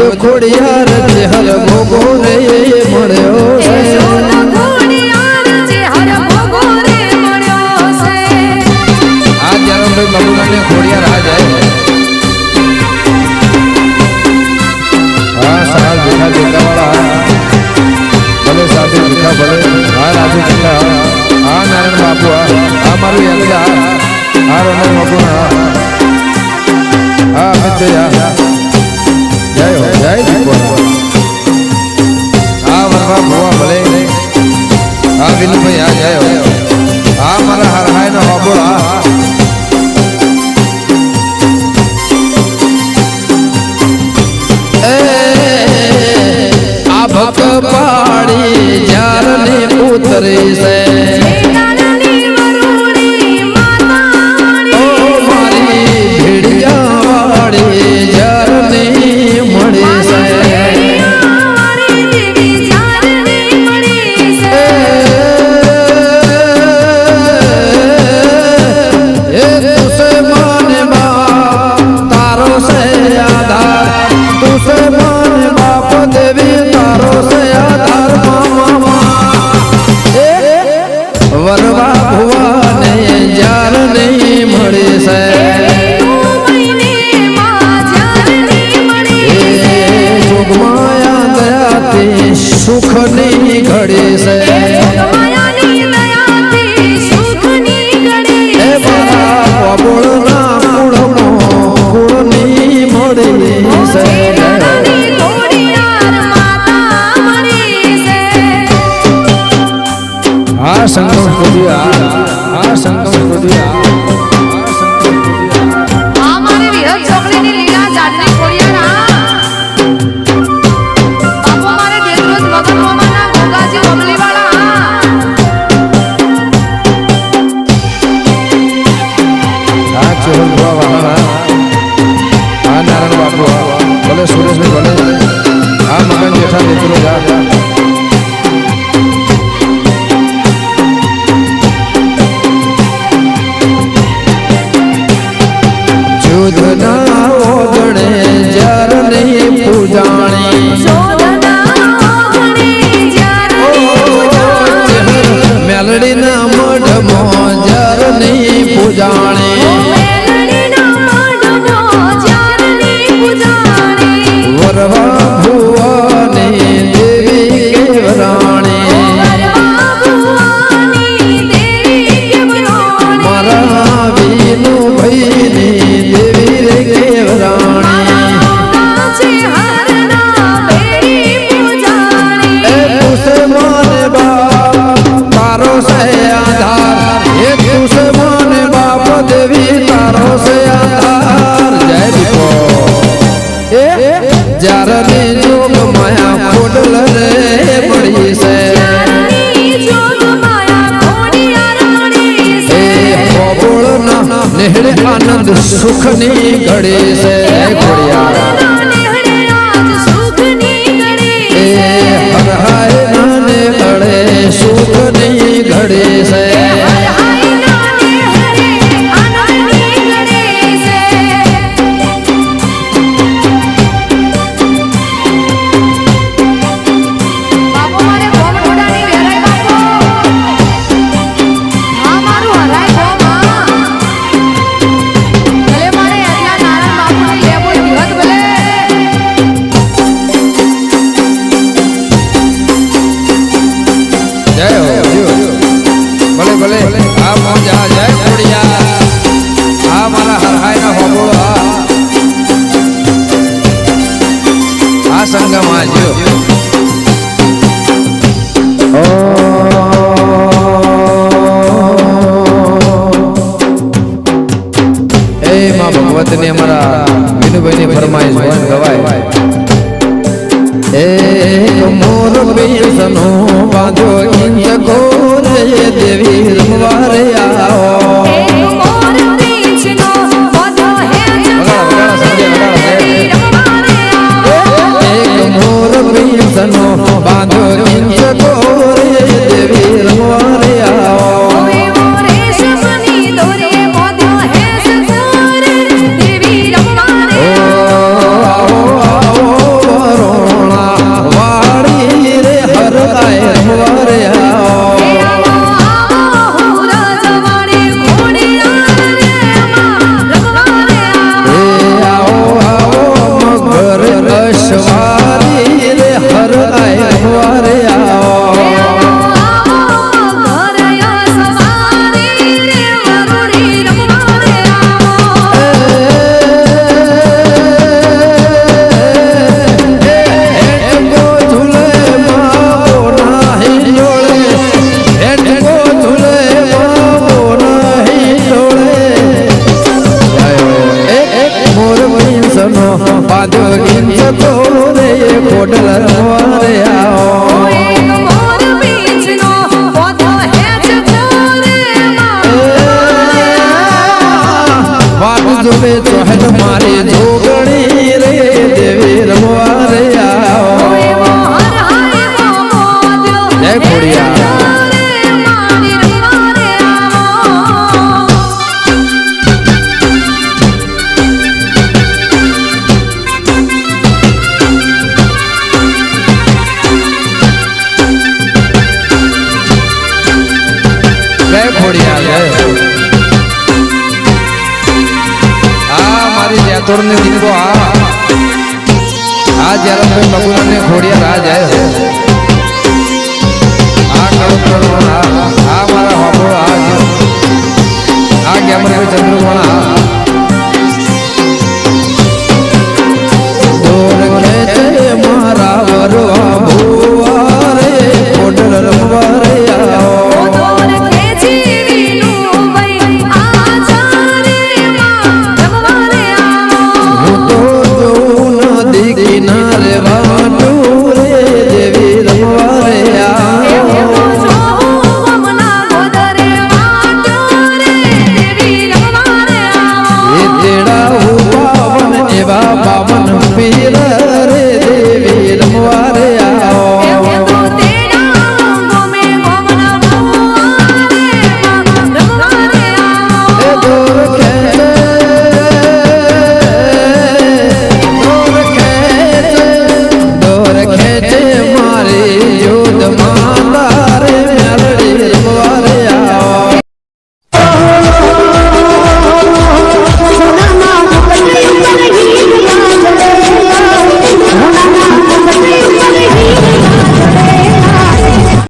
જો ખોડિયાર છે હર ભોગો રે મળ્યો. આ જરમભાઈ બબુલાને ખોડિયાર આ જાય હા સારા ભીખા દેખાવાળા ભલે સાથે ભીખા ભલે. હા રાજુ ચંદા હા. નારાયણ બાપુ હા. રમણ મગુના હા. વિદ્યા પાડી જ્યારને ઉતરી છે. જાણે. તારો સે આધાર. હે તું સે મને બાપ દેવી તારો સે આધાર. જય દીપો. એ જારની જોગ માયા ખોડલ રે પડી સે નેહળે આનંદ સુખની ઘડી Oh. ભગવત ને અમારા વિનુભાઈ ની ફરમાઈશ ભગવાય ખોટલા ખોડિયા જય આ મારી જેતોર ને દીકરો આ આ જયારે ભાઈ ભગવાન ને ખોડિયા રાજ આવ્યો આ કરોડ આ મારા બાપો આ આ ગેમર ભાઈ ચંદ્રકોણા